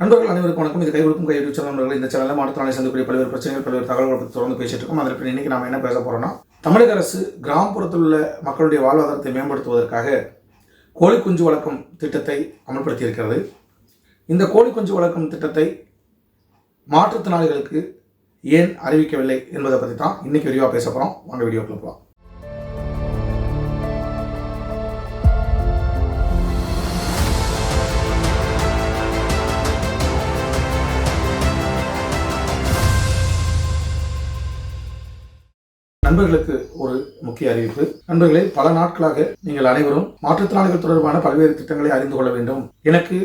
நண்பர்கள் அனைவருக்கும் வணக்கம். இது கை கொடுக்கும் கை யூடியூப் சேனல் நண்பர்கள். இந்த சேனலில் மாற்றுத்திறனாளி சந்திக்கக்கூடிய பல்வேறு பிரச்சனைகள் பல்வேறு தகவல்களை பற்றி தொடர்ந்து பேசிட்டு இருக்கோம். அதற்கு இன்னைக்கு நாம் என்ன பேச போகிறோம்னா தமிழக அரசு கிராமப்புறத்தில் உள்ள மக்களுடைய வாழ்வாதாரத்தை மேம்படுத்துவதற்காக கோழி குஞ்சு வளர்க்கும் திட்டத்தை அமல்படுத்தி இருக்கிறது இந்த கோழி குஞ்சு வளர்க்கும் திட்டத்தை மாற்றுத்திறனாளிகளுக்கு ஏன் அறிவிக்கவில்லை என்பதை பற்றி தான் இன்றைக்கி விரிவாக பேச போகிறோம் வாங்க வீடியோக்குள்ள போகலாம் நண்பர்களுக்கு ஒரு முக்கிய அறிவிப்பு. நண்பர்களே பல நாட்களாக நீங்கள் அனைவரும் மாற்றுத்திறனாளிகள் தொடர்பான பல்வேறு திட்டங்களை அறிந்து கொள்ள வேண்டும். எனக்கு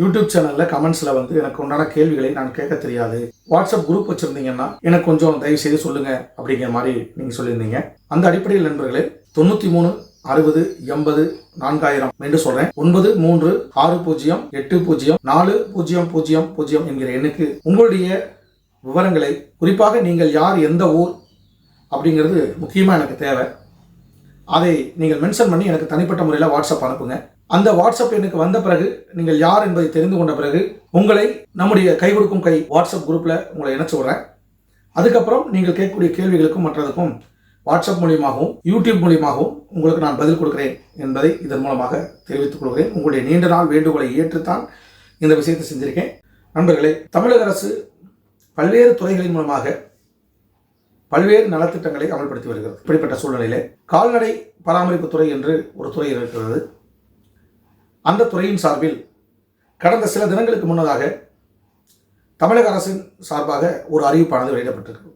யூடியூப் சேனல்ல கமெண்ட்ஸ்ல வந்து எனக்கு உண்டான கேள்விகளை நான் கேட்க தெரியாது. வாட்ஸ்அப் குரூப் வச்சிருந்தீங்கன்னா எனக்கு கொஞ்சம் தயவு செய்து சொல்லுங்க அப்படிங்கிற மாதிரி நீங்க சொல்லியிருந்தீங்க. அந்த அடிப்படையில் நண்பர்களே தொண்ணூத்தி மூணு அறுபது எண்பது நான்காயிரம் என்று சொல்றேன். ஒன்பது மூன்று ஆறு பூஜ்ஜியம் எட்டு பூஜ்ஜியம் நாலு பூஜ்ஜியம் பூஜ்ஜியம் பூஜ்ஜியம் என்கிற எண்ணுக்கு உங்களுடைய விவரங்களை குறிப்பாக நீங்கள் யார் எந்த ஊர் அப்படிங்கிறது முக்கியமாக எனக்கு தேவை. அதை நீங்கள் மென்ஷன் பண்ணி எனக்கு தனிப்பட்ட முறையில் வாட்ஸ்அப் அனுப்புங்க. அந்த வாட்ஸ்அப் எனக்கு வந்த பிறகு நீங்கள் யார் என்பதை தெரிந்து கொண்ட பிறகு உங்களை நம்முடைய கை கொடுக்கும் கை வாட்ஸ்அப் குரூப்பில் உங்களை இணைச்சு விடுறேன். அதுக்கப்புறம் நீங்கள் கேட்கக்கூடிய கேள்விகளுக்கும் மற்றதுக்கும் வாட்ஸ்அப் மூலியமாகவும் யூடியூப் மூலியமாகவும் உங்களுக்கு நான் பதில் கொடுக்கிறேன் என்பதை இதன் மூலமாக தெரிவித்துக் கொள்கிறேன். உங்களுடைய நீண்ட நாள் வேண்டுகோளை ஏற்றுத்தான் இந்த விஷயத்தை செஞ்சிருக்கேன். நண்பர்களே தமிழக அரசு பல்வேறு துறைகளின் மூலமாக பல்வேறு நலத்திட்டங்களை அமல்படுத்தி வருகிறது. இப்படிப்பட்ட சூழ்நிலையிலே கால்நடை பராமரிப்பு துறை என்று ஒரு துறை இருக்கிறது. அந்த துறையின் சார்பில் கடந்த சில தினங்களுக்கு முன்னதாக தமிழக அரசின் சார்பாக ஒரு அறிவிப்பானது வெளியிடப்பட்டிருக்கிறது.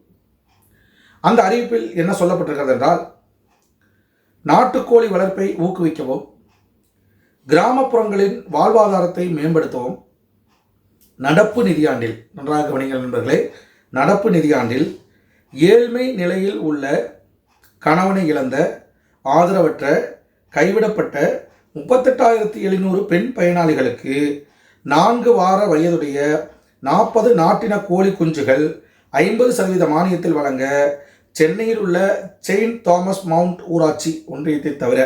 அந்த அறிவிப்பில் என்ன சொல்லப்பட்டிருக்கிறது என்றால் நாட்டுக்கோழி வளர்ப்பை ஊக்குவிக்கவும் கிராமப்புறங்களின் வாழ்வாதாரத்தை மேம்படுத்தவும் நடப்பு நிதியாண்டில் நன்றாக கவனிங்கள் நண்பர்களே நடப்பு நிதியாண்டில் ஏழ்மை நிலையில் உள்ள கணவனை இழந்த ஆதரவற்ற கைவிடப்பட்ட முப்பத்தெட்டாயிரத்தி எழுநூறு பெண் பயனாளிகளுக்கு நான்கு வார வயதுடைய நாற்பது நாட்டின கோழி குஞ்சுகள் ஐம்பது சதவீத மானியத்தில் வழங்க சென்னையில் உள்ள செயின்ட் தாமஸ் மவுண்ட் ஊராட்சி ஒன்றியத்தை தவிர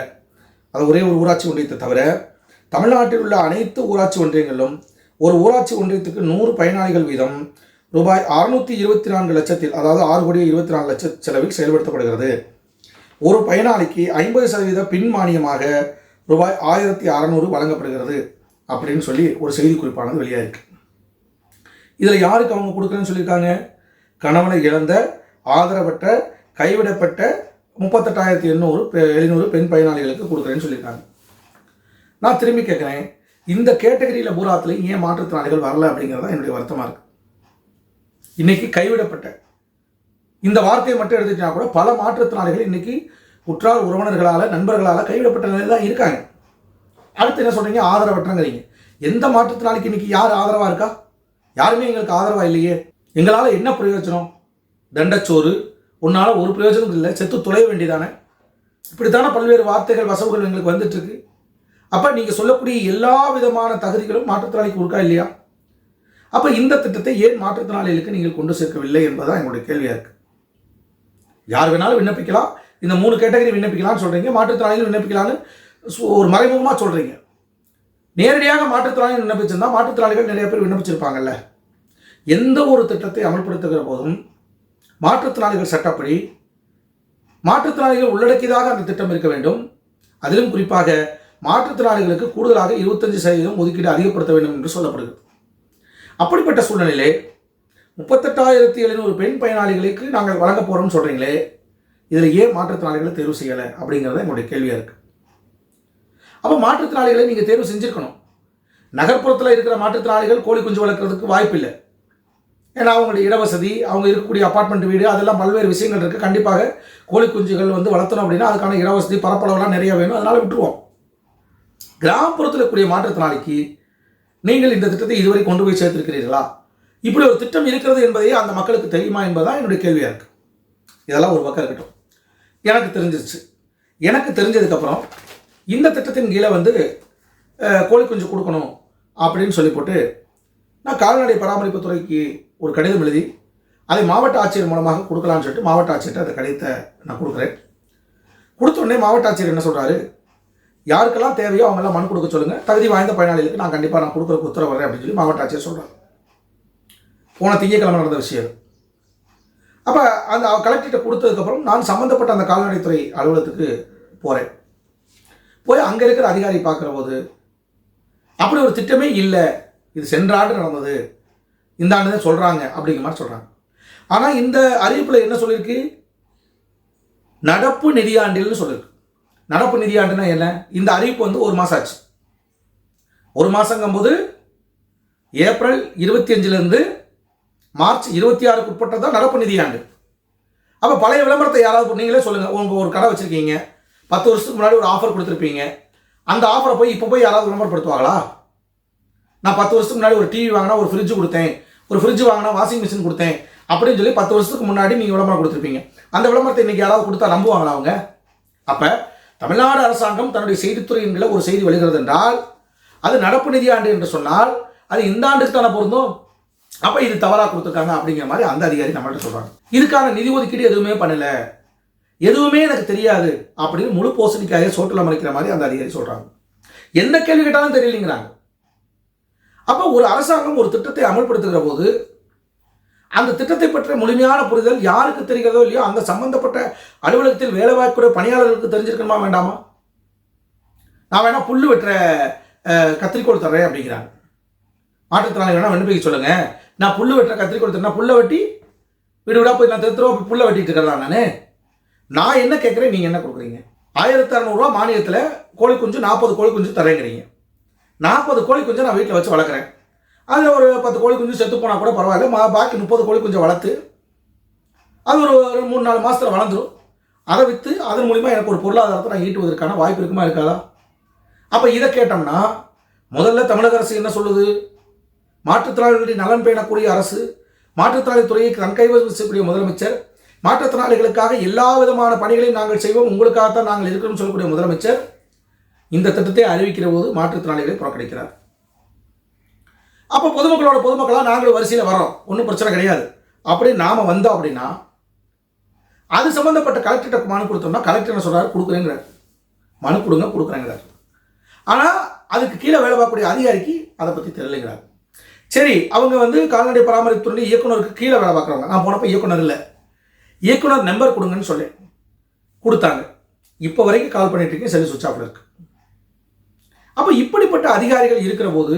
அது ஒரே ஒரு ஊராட்சி ஒன்றியத்தை தவிர தமிழ்நாட்டில் உள்ள அனைத்து ஊராட்சி ஒன்றியங்களிலும் ஒரு ஊராட்சி ஒன்றியத்துக்கு நூறு பயனாளிகள் வீதம் ரூபாய் அறுநூற்றி இருபத்தி நான்கு லட்சத்தில் அதாவது ஆறு கோடி இருபத்தி நாலு லட்ச செலவில் செயல்படுத்தப்படுகிறது. ஒரு பயனாளிக்கு ஐம்பது சதவீத பின் மானியமாக ரூபாய் ஆயிரத்தி அறநூறு வழங்கப்படுகிறது அப்படின்னு சொல்லி ஒரு செய்தி குறிப்பானது வெளியாயிருக்கு. இதில் யாருக்கு அவங்க கொடுக்குறேன்னு சொல்லியிருக்காங்க? கணவனை இழந்த ஆதரவற்ற கைவிடப்பட்ட முப்பத்தெட்டாயிரத்தி எண்ணூறு எழுநூறு பெண் பயனாளிகளுக்கு கொடுக்குறேன்னு சொல்லியிருக்காங்க. நான் திரும்பி கேட்குறேன் இந்த கேட்டகரியில் பூராத்துலையும் ஏன் மாற்றுத்திறனாளிகள் வரல அப்படிங்கிறது தான் என்னுடைய வருத்தமாக இருக்குது இன்னைக்கு கைவிடப்பட்ட. இந்த வார்த்தையை மட்டும் எடுத்துக்கிட்டா கூட பல மாற்றுத்திறனாளிகள் இன்னைக்கு உற்றார் உறவினர்களால் நண்பர்களால் கைவிடப்பட்ட நிலையில் தான் இருக்காங்க. அடுத்து என்ன சொல்றீங்க? ஆதரவற்றங்கிறீங்க. எந்த மாற்றுத்திறனாளிக்கு இன்னைக்கு யார் ஆதரவாக இருக்கா? யாருமே எங்களுக்கு ஆதரவாக இல்லையே. எங்களால் என்ன பிரயோஜனம்? தண்டச்சோறு. உன்னால் ஒரு பிரயோஜனம் இல்லை. செத்து துளைய வேண்டியதானே? இப்படித்தானே பல்வேறு வார்த்தைகள் வசவுகள் எங்களுக்கு வந்துட்டு இருக்கு. அப்போ நீங்கள் சொல்லக்கூடிய எல்லா விதமான தகுதிகளும் மாற்றுத்திறனாளிக்கு இருக்கா இல்லையா? அப்போ இந்த திட்டத்தை ஏன் மாற்றுத்திறனாளிகளுக்கு நீங்கள் கொண்டு சேர்க்கவில்லை என்பதுதான் எங்களுடைய கேள்வியாக இருக்குது யார் வேணாலும் விண்ணப்பிக்கலாம். இந்த மூணு கேட்டகரி விண்ணப்பிக்கலாம்னு சொல்கிறீங்க மாற்றுத்திறனாளிகள் விண்ணப்பிக்கலாம்னு ஒரு மறைமுகமாக சொல்கிறீங்க நேரடியாக மாற்றுத்திறனாளிகள் விண்ணப்பிச்சிருந்தா மாற்றுத்திறனாளிகள் நிறைய பேர் விண்ணப்பிச்சிருப்பாங்கல்ல. எந்த ஒரு திட்டத்தை அமல்படுத்துகிற போதும் மாற்றுத்திறனாளிகள் சட்டப்படி மாற்றுத்திறனாளிகள் உள்ளடக்கியதாக அந்த திட்டம் இருக்க வேண்டும். அதிலும் குறிப்பாக மாற்றுத்திறனாளிகளுக்கு கூடுதலாக இருபத்தஞ்சு சதவீதம் ஒதுக்கீடு அதிகப்படுத்த வேண்டும் என்று சொல்லப்படுகிறது. அப்படிப்பட்ட சூழ்நிலையிலே முப்பத்தெட்டாயிரத்தி எழுநூறு பெண் பயனாளிகளுக்கு நாங்கள் வழங்க போகிறோம்னு சொல்கிறீங்களே இதில் ஏன் மாற்றுத்திறனாளிகளை தேர்வு செய்யலை அப்படிங்கிறது எங்களுடைய கேள்வியாக இருக்குது அப்போ மாற்றுத்திறனாளிகளை நீங்கள் தேர்வு செஞ்சுருக்கணும். நகர்ப்புறத்தில் இருக்கிற மாற்றுத்திறனாளிகள் கோழி குஞ்சு வளர்க்குறதுக்கு வாய்ப்பு இல்லை. ஏன்னா அவங்களுடைய இடவசதி அவங்க இருக்கக்கூடிய அப்பார்ட்மெண்ட் வீடு அதெல்லாம் பல்வேறு விஷயங்கள் இருக்குது கண்டிப்பாக கோழி குஞ்சுகள் வந்து வளர்த்தணும் அப்படின்னா அதுக்கான இடவசதி பரப்பளவுலாம் நிறைய வேணும். அதனால் விட்டுருவோம். கிராமப்புறத்தில் இருக்கக்கூடிய மாற்றுத்திறனாளிக்கு நீங்கள் இந்த திட்டத்தை இதுவரை கொண்டு போய் சேர்த்திருக்கிறீர்களா? இப்படி ஒரு திட்டம் இருக்கிறது என்பதையே அந்த மக்களுக்கு தெரியுமா என்பதுதான் என்னுடைய கேள்வியாக இருக்குது இதெல்லாம் ஒரு பக்கம் இருக்கட்டும். எனக்கு தெரிஞ்சிருச்சு. எனக்கு தெரிஞ்சதுக்கப்புறம் இந்த திட்டத்தின் கீழே வந்து கோழி குஞ்சு கொடுக்கணும் அப்படின்னு சொல்லி போட்டு நான் கால்நடை பராமரிப்பு துறைக்கு ஒரு கடிதம் எழுதி அதை மாவட்ட ஆட்சியர் மூலமாக கொடுக்கலாம்னு சொல்லிட்டு மாவட்ட ஆட்சியர்கிட்ட அந்த கடிதத்தை நான் கொடுக்குறேன். கொடுத்த உடனே மாவட்ட ஆட்சியர் என்ன சொல்கிறாரு யாருக்கெல்லாம் தேவையோ அவங்கெல்லாம் மனு கொடுக்க சொல்லுங்கள் தகுதி வாய்ந்த பயனாளிகளுக்கு நான் கண்டிப்பாக நான் கொடுக்குறக்கு உத்தரவு வரேன் அப்படின்னு சொல்லி மாவட்ட ஆட்சியர் சொல்கிறார் போன திங்கக்கிழமை நடந்த விஷயம். அப்போ அந்த கலெக்டர்கிட்ட கொடுத்ததுக்கப்புறம் நான் சம்மந்தப்பட்ட அந்த கால்நடைத்துறை அலுவலகத்துக்கு போகிறேன் போய் அங்கே இருக்கிற அதிகாரி பார்க்குற போது அப்படி ஒரு திட்டமே இல்லை. இது சென்ற ஆண்டு நடந்தது. இந்த ஆண்டு தான் சொல்கிறாங்க அப்படிங்கிற மாதிரி சொல்கிறாங்க ஆனால் இந்த அறிவிப்பில் என்ன சொல்லியிருக்கு? நடப்பு நிதியாண்டில்னு சொல்லியிருக்கு. நடப்பு நிதியாண்டுனா என்ன? இந்த அறிவிப்பு வந்து ஒரு மாதம் ஆச்சு. ஒரு மாதங்கும்போது ஏப்ரல் இருபத்தி அஞ்சுலேருந்து மார்ச் இருபத்தி ஆறுக்கு உட்பட்டது தான் நடப்பு நிதியாண்டு. அப்போ பழைய விளம்பரத்தை யாராவது நீங்களே சொல்லுங்கள் உங்கள் ஒரு கடை வச்சுருக்கீங்க. பத்து வருஷத்துக்கு முன்னாடி ஒரு ஆஃபர் கொடுத்துருப்பீங்க. அந்த ஆஃபரை போய் இப்போ போய் யாராவது விளம்பரப்படுத்துவாங்களா? நான் பத்து வருஷத்துக்கு முன்னாடி ஒரு டிவி வாங்கினா ஒரு ஃப்ரிட்ஜ் கொடுத்தேன். ஒரு ஃப்ரிட்ஜ் வாங்கினா வாஷிங் மிஷின் கொடுத்தேன். அப்படின்னு சொல்லி பத்து வருஷத்துக்கு முன்னாடி நீங்கள் விளம்பரம் கொடுத்துருப்பீங்க. அந்த விளம்பரத்தை இன்றைக்கி யாராவது கொடுத்தா நம்புவாங்களா அவங்க? அப்போ தமிழ்நாடு அரசாங்கம் தன்னுடைய செய்தித்துறையின் ஒரு செய்தி வெளிகிறது என்றால் அது நடப்பு நிதியாண்டு என்று சொன்னால் அது இந்த ஆண்டுக்கு தானே பொருந்தும்? அப்போ இது தவறாக கொடுத்துருக்காங்க அப்படிங்கிற மாதிரி அந்த அதிகாரி நம்மள்கிட்ட சொல்கிறாங்க இதுக்கான நிதி ஒதுக்கீடு எதுவுமே பண்ணல. எதுவுமே எனக்கு தெரியாது அப்படின்னு முழு போசணிக்காக சோட்டில் மறைக்கிற மாதிரி அந்த அதிகாரி சொல்கிறாங்க எந்த கேள்வி கேட்டாலும் தெரியலைங்கிறாங்க. அப்போ ஒரு அரசாங்கம் ஒரு திட்டத்தை அமல்படுத்துகிற போது அந்த திட்டத்தை பற்றிய முழுமையான புரிதல் யாருக்கு தெரிகிறதோ இல்லையோ அந்த சம்பந்தப்பட்ட அலுவலகத்தில் வேலை பார்க்கக்கூடிய பணியாளர்களுக்கு தெரிஞ்சிருக்கணுமா வேண்டாமா? நான் வேணா புல்லு வெட்டுற கத்திரிக்கோள் தர்றேன் அப்படிங்கிறாங்க. மாற்றுத்திறனாளி வேணா விண்ணப்பிக்க சொல்லுங்க. நான் புல்லு வெட்டுற கத்திரிக்கோள் தரேன் புல்லை வெட்டி வீடு விடா போய் நான் திருத்தரவா போய் புல்லை வெட்டிட்டு இருக்கிறதா நான்? நான் என்ன கேட்குறேன் நீங்கள் என்ன கொடுக்குறீங்க? ஆயிரத்தி அறநூறுவா மானியத்தில் கோழி குஞ்சு நாற்பது கோழி குஞ்சு தரேங்கிறீங்க நாற்பது கோழி குஞ்சு நான் வீட்டில் வச்சு வளர்க்குறேன். அதில் ஒரு பத்து கோழி குஞ்சு செத்து போனால் கூட பரவாயில்ல. மா பாக்கி முப்பது கோழி குஞ்சை வளர்த்து அது ஒரு ஒரு மூணு நாலு மாதத்தில் வளர்ந்துடும் அதை விற்று அதன் மூலிமா எனக்கு ஒரு பொருளாதாரத்தை நான் ஈட்டுவதற்கான வாய்ப்பு இருக்குமா இருக்காதா? அப்போ இதை கேட்டோம்னா முதல்ல தமிழக அரசு என்ன சொல்லுது? மாற்றுத்திறனாளிகளுடைய நலன் பேணக்கூடிய அரசு மாற்றுத்திறனாளி துறையை தன் கைவசம் செய்யக்கூடிய முதலமைச்சர் மாற்றுத்திறனாளிகளுக்காக எல்லா விதமான பணிகளையும் நாங்கள் செய்வோம். உங்களுக்காகத்தான் நாங்கள் இருக்கணும்னு சொல்லக்கூடிய முதலமைச்சர் இந்த திட்டத்தை அறிவிக்கிற போது மாற்றுத்திறனாளிகளை புறக்கணிக்கிறார். அப்போ பொதுமக்களோட பொதுமக்களாக நாங்களும் வரிசையில் வரோம் ஒன்றும் பிரச்சனை கிடையாது. அப்படி நாம் வந்தோம் அப்படின்னா அது சம்மந்தப்பட்ட கலெக்டர்கிட்ட மனு கொடுத்தோம்னா கலெக்டர் என்ன சொல்கிறார் கொடுக்குறேங்கிறார். மனு கொடுங்க கொடுக்குறேங்கிறார். ஆனால் அதுக்கு கீழே வேலை பார்க்கக்கூடிய அதிகாரிக்கு அதை பற்றி தெரியலைங்கிறார். சரி அவங்க வந்து கால்நடை பராமரிப்புத்துறை இயக்குனருக்கு கீழே வேலை பார்க்குறவங்க நான் போனப்போ இயக்குனர் இல்லை. இயக்குனர் நம்பர் கொடுங்கன்னு சொல்லேன் கொடுத்தாங்க. இப்போ வரைக்கும் கால் பண்ணிட்டு இருக்கேன் சரி சுவிட்ச் ஆஃப்ல இருக்கு. அப்போ இப்படிப்பட்ட அதிகாரிகள் இருக்கிற போது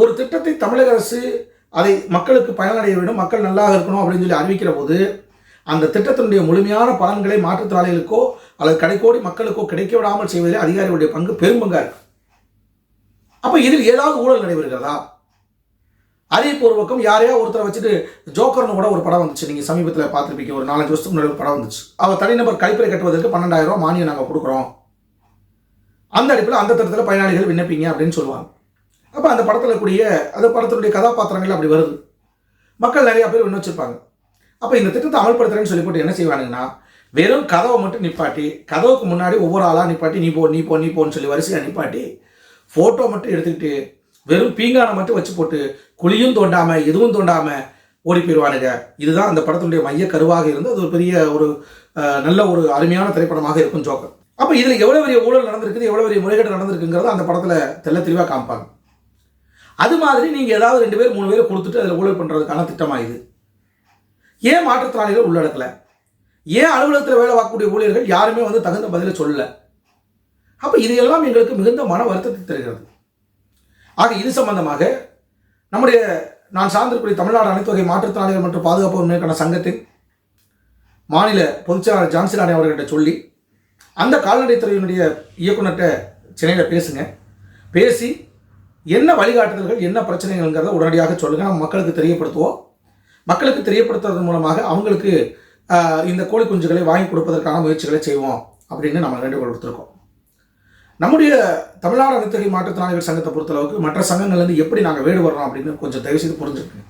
ஒரு திட்டத்தை தமிழக அரசு அதை மக்களுக்கு பயனடைய வேண்டும் மக்கள் நல்லாக இருக்கணும் அப்படின்னு சொல்லி அறிவிக்கிற போது அந்த திட்டத்தினுடைய முழுமையான பலன்களை மாற்றுத்திறனாளிகளுக்கோ அல்லது கடைக்கோடி மக்களுக்கோ கிடைக்க விடாமல் செய்வதில் அதிகாரிகளுடைய பங்கு பெரும்பங்கா இருக்கு. அப்போ இதில் ஏதாவது ஊழல் நடைபெறுகிறதா? அறிவிப்பூர்வக்கம் யாரையா ஒருத்தரை வச்சுட்டு ஜோக்கர்னு கூட ஒரு படம் வந்துச்சு நீங்கள் சமீபத்தில் பார்த்துருப்பீங்க ஒரு நாலஞ்சு வருஷத்துக்கு முன்னாடி ஒரு படம் வந்துச்சு. அவர் தனிநபர் கழிப்பறை கட்டுவதற்கு பன்னெண்டாயிரம் ரூபாய் மானியம் நாங்கள் கொடுக்குறோம். அந்த அடிப்பில் அந்த திட்டத்தில் பயனாளிகள் விண்ணப்பிங்க அப்படின்னு சொல்லுவாங்க. அப்போ அந்த படத்தில் கூடிய அந்த படத்தினுடைய கதாபாத்திரங்கள் அப்படி வருது. மக்கள் நிறையா பேர் விண்ணப்பிச்சிருப்பாங்க அப்போ இந்த திட்டத்தை அமல்படுத்துறேன்னு சொல்லி போட்டு என்ன செய்வானுங்கன்னா வெறும் கதவை மட்டும் நிப்பாட்டி கதவுக்கு முன்னாடி ஒவ்வொரு ஆளாக நிப்பாட்டி நீ போ நீ போ நீ போன்னு சொல்லி வரிசையாக நிப்பாட்டி ஃபோட்டோ மட்டும் எடுத்துக்கிட்டு வெறும் பீங்கானை மட்டும் வச்சு போட்டு குழியும் தோண்டாமல் எதுவும் தோண்டாமல் ஓடி போயிடுவானுங்க இதுதான் அந்த படத்தினுடைய மைய கருவாக இருந்து அது ஒரு பெரிய ஒரு நல்ல ஒரு அருமையான திரைப்படமாக இருக்கும் ஜோக்கர். அப்போ இதில் எவ்வளோ பெரிய ஊழல் நடந்திருக்குது எவ்வளோ பெரிய முறைகேடு நடந்திருக்குங்கிறத அந்த படத்தில் தெல்ல தெளிவாக காமிப்பாங்க. அது மாதிரி நீங்கள் ஏதாவது ரெண்டு பேர் மூணு பேர் கொடுத்துட்டு அதில் ஊழல் பண்ணுறதுக்கான திட்டமாக இது? ஏன் மாற்றுத்திறனாளிகள் உள்ளடக்கலை? ஏன் அலுவலகத்தில் வேலை பார்க்கக்கூடிய ஊழியர்கள் யாருமே வந்து தகுந்த பதிலை சொல்லலை? அப்போ இதையெல்லாம் எங்களுக்கு மிகுந்த மன வருத்தத்தை தருகிறது. ஆக இது சம்பந்தமாக நம்முடைய நான் சார்ந்திருக்கூடிய தமிழ்நாடு அனைத்து வகை மாற்றுத்திறனாளிகள் மற்றும் பாதுகாப்பு உரிமைக்கான சங்கத்தின் மாநில பொதுச்செயலாளர் ஜான்சி ராணி அவர்கிட்ட சொல்லி அந்த கால்நடைத்துறையினுடைய இயக்குனர்கிட்ட சென்னையில் பேசுங்க. பேசி என்ன வழிகாட்டுதல்கள் என்ன பிரச்சனைகள்ங்கிறத உடனடியாக சொல்லுங்கள் நம்ம மக்களுக்கு தெரியப்படுத்துவோம். மக்களுக்கு தெரியப்படுத்துறது மூலமாக அவங்களுக்கு இந்த கோழி குஞ்சுகளை வாங்கி கொடுப்பதற்கான முயற்சிகளை செய்வோம் அப்படின்னு நம்ம வேண்டுகோள் கொடுத்துருக்கோம் நம்முடைய தமிழ்நாடு அனைத்தகை மாற்றுத்திறனாளிகள் சங்கத்தை பொறுத்தளவுக்கு மற்ற சங்கங்கள்லேருந்து எப்படி நாங்கள் வேறுபடுறோம் அப்படின்னு கொஞ்சம் தயவு செய்து புரிஞ்சுக்கங்க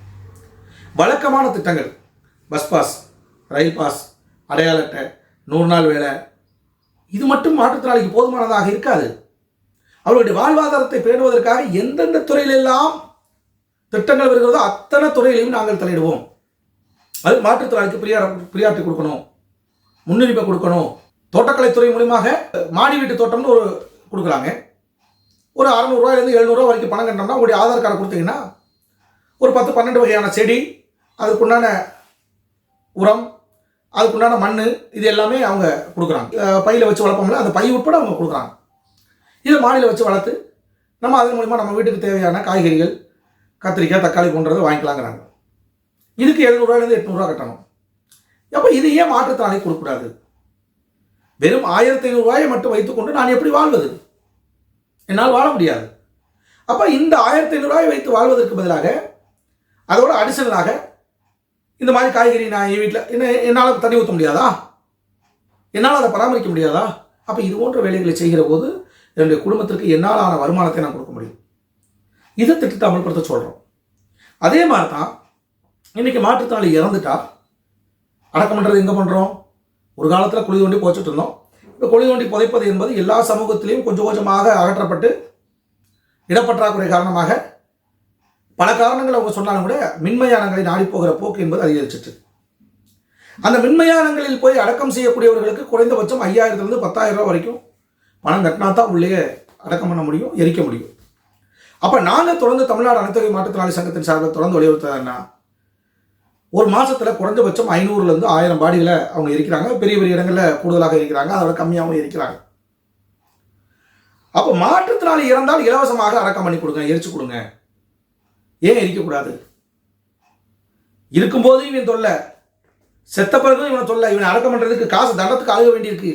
வழக்கமான திட்டங்கள் பஸ் பாஸ் ரயில் பாஸ் அடையாள அட்டை நூறு நாள் வேலை இது மட்டும் மாற்றுத்திறனாளிக்கு போதுமானதாக இருக்காது. அவர்களுடைய வாழ்வாதாரத்தை பேணுவதற்காக எந்தெந்த துறையிலெல்லாம் திட்டங்கள் வருகிறதோ அத்தனை துறையிலையும் நாங்கள் தலையிடுவோம். அது மாற்றுத்திறனாளிக்கு பிரியா பிரியாற்றி கொடுக்கணும். முன்னுரிமை கொடுக்கணும். தோட்டக்கலைத்துறை மூலியமாக மாடி வீட்டு தோட்டம்னு ஒரு கொடுக்குறாங்க ஒரு அறநூறுவாயிலேருந்து எழுநூறுவா வரைக்கும் பணம் கட்டினோம்னா உங்களுடைய ஆதார் கார்டு கொடுத்தீங்கன்னா ஒரு பத்து பன்னெண்டு வகையான செடி அதுக்குண்டான உரம் அதுக்குண்டான மண் இது எல்லாமே அவங்க கொடுக்குறாங்க. பையில் வச்சு வளர்ப்போம்ல அந்த பை உட்பட அவங்க கொடுக்குறாங்க. இதை மாடியில் வச்சு வளர்த்து நம்ம அதன் மூலிமா நம்ம வீட்டுக்கு தேவையான காய்கறிகள் கத்திரிக்காய் தக்காளி போன்றதை வாங்கிக்கலாங்கிறாங்க. இதுக்கு எழுநூறுவாயிலேருந்து எட்நூறுரூவா கட்டணும். அப்போ இது ஏன் மாற்றுத்திறனாளி கொடுக்கக்கூடாது? வெறும் ஆயிரத்தி ஐநூறுரூவாயை மட்டும் வைத்துக்கொண்டு நான் எப்படி வாழ்வது? என்னால் வாழ முடியாது. அப்போ இந்த ஆயிரத்தி ஐநூறுரூவாயை வைத்து வாழ்வதற்கு பதிலாக அதோட அடிஷனலாக இந்த மாதிரி காய்கறி நான் என் வீட்டில் என்ன என்னால் தண்ணி ஊற்ற முடியாதா? என்னால் அதை பராமரிக்க முடியாதா? அப்போ இது போன்ற வேலைகளை செய்கிற போது என்னுடைய குடும்பத்திற்கு என்னால் ஆன வருமானத்தை நான் கொடுக்க முடியும்? இதை திட்டத்தை அமல்படுத்த சொல்கிறோம் அதே மாதிரி தான் இன்றைக்கி மாற்றுத்தாளி இறந்துட்டா அடக்கம் பண்ணுறது எங்கே பண்ணுறோம் ஒரு காலத்தில் குழி தோண்டி போச்சுட்டு இருந்தோம். இப்போ குழி தோண்டி புதைப்பது என்பது எல்லா சமூகத்திலையும் கொஞ்சம் கொஞ்சமாக அகற்றப்பட்டு இடப்பற்றாக்குறை காரணமாக பல காரணங்கள் அவங்க சொன்னாலும் கூட மின்மயானங்களை நாடி போகிற போக்கு என்பது அதிகரிச்சிட்டு. அந்த மின்மயானங்களில் போய் அடக்கம் செய்யக்கூடியவர்களுக்கு குறைந்தபட்சம் ஐயாயிரத்துலேருந்து பத்தாயிரம் ரூபா வரைக்கும் பணம் கட்டினா தான் உள்ளே அடக்கம் பண்ண முடியும் எரிக்க முடியும். அப்போ நாங்கள் தொடர்ந்து தமிழ்நாடு அனைத்துறை மாற்றுத்திறனாளி சங்கத்தின் சார்பில் தொடர்ந்து வலியுறுத்ததுன்னா ஒரு மாதத்தில் குறைஞ்சபட்சம் ஐநூறுலேருந்து ஆயிரம் பாடிகளை அவங்க இருக்கிறாங்க பெரிய பெரிய இடங்களில் கூடுதலாக இருக்கிறாங்க அதோட கம்மியாகவும் இருக்கிறாங்க அப்போ மாற்றுத்திறனாளி இறந்தால் இலவசமாக அடக்கம் பண்ணி கொடுங்க எரிச்சு கொடுங்க. ஏன் எரிக்கக்கூடாது? இருக்கும்போது இவன் தொல்லை செத்த பிறகு இவனை தொல்லை இவனை அடக்கம் பண்ணுறதுக்கு காசு தண்டத்துக்கு அழுக வேண்டியிருக்கு.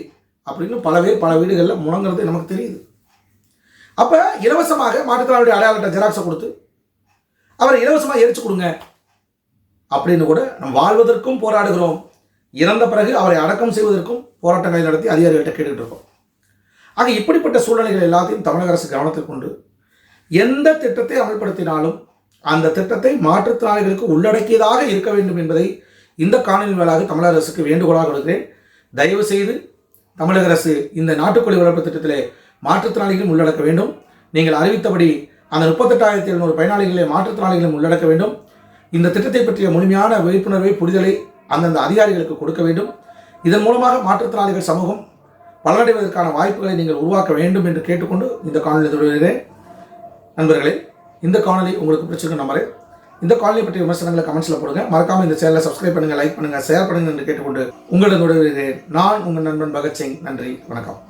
அப்படின்னு பல பேர் பல வீடுகளில் முழங்குறது நமக்கு தெரியுது. அப்போ இலவசமாக மாற்றுத்திறனாளியுடைய அடையாள அட்டை ஜெராக்ஸை கொடுத்து அவரை இலவசமாக எரிச்சு கொடுங்க அப்படின்னு கூட நம் வாழ்வதற்கும் போராடுகிறோம். இறந்த பிறகு அவரை அடக்கம் செய்வதற்கும் போராட்டங்களை நடத்தி அதிகாரிகள்கிட்ட கேட்டுக்கிட்டு இருக்கோம். ஆக இப்படிப்பட்ட சூழ்நிலைகள் எல்லாத்தையும் தமிழக அரசு கவனத்தில் கொண்டு எந்த திட்டத்தை அமல்படுத்தினாலும் அந்த திட்டத்தை மாற்றுத்திறனாளிகளுக்கு உள்ளடக்கியதாக இருக்க வேண்டும் என்பதை இந்த காணொலி மேலாக தமிழக அரசுக்கு வேண்டுகோளாக கொடுக்கிறேன். தயவு செய்து தமிழக அரசு இந்த நாட்டுக்கோழி வளர்ப்பு திட்டத்திலே மாற்றுத்திறனாளிகளும் உள்ளடக்க வேண்டும். நீங்கள் அறிவித்தபடி அந்த முப்பத்தெட்டாயிரத்தி எழுநூறு பயனாளிகளை மாற்றுத்திறனாளிகளும் உள்ளடக்க வேண்டும். இந்த திட்டத்தை பற்றிய முழுமையான விழிப்புணர்வை புரிதலை அந்தந்த அதிகாரிகளுக்கு கொடுக்க வேண்டும். இதன் மூலமாக மாற்றுத்திறனாளிகள் சமூகம் பலனடைவதற்கான வாய்ப்புகளை நீங்கள் உருவாக்க வேண்டும் என்று கேட்டுக்கொண்டு இந்த காணொலி தொடர்கிறேன். நண்பர்களே இந்த காணொலி உங்களுக்கு பிரச்சனை நம்பரை இந்த காலனி பற்றிய விமர்சனங்களை கமெண்ட்ஸில் போடுங்க. மறக்காம இந்த சேனலை சப்ஸ்கிரைப் பண்ணுங்க லைக் பண்ணுங்க ஷேர் பண்ணுங்க என்று கேட்டுக்கொண்டு உங்களிடம் தொடர்கிறேன் நான் உங்கள் நண்பன் பகத்சிங். நன்றி வணக்கம்.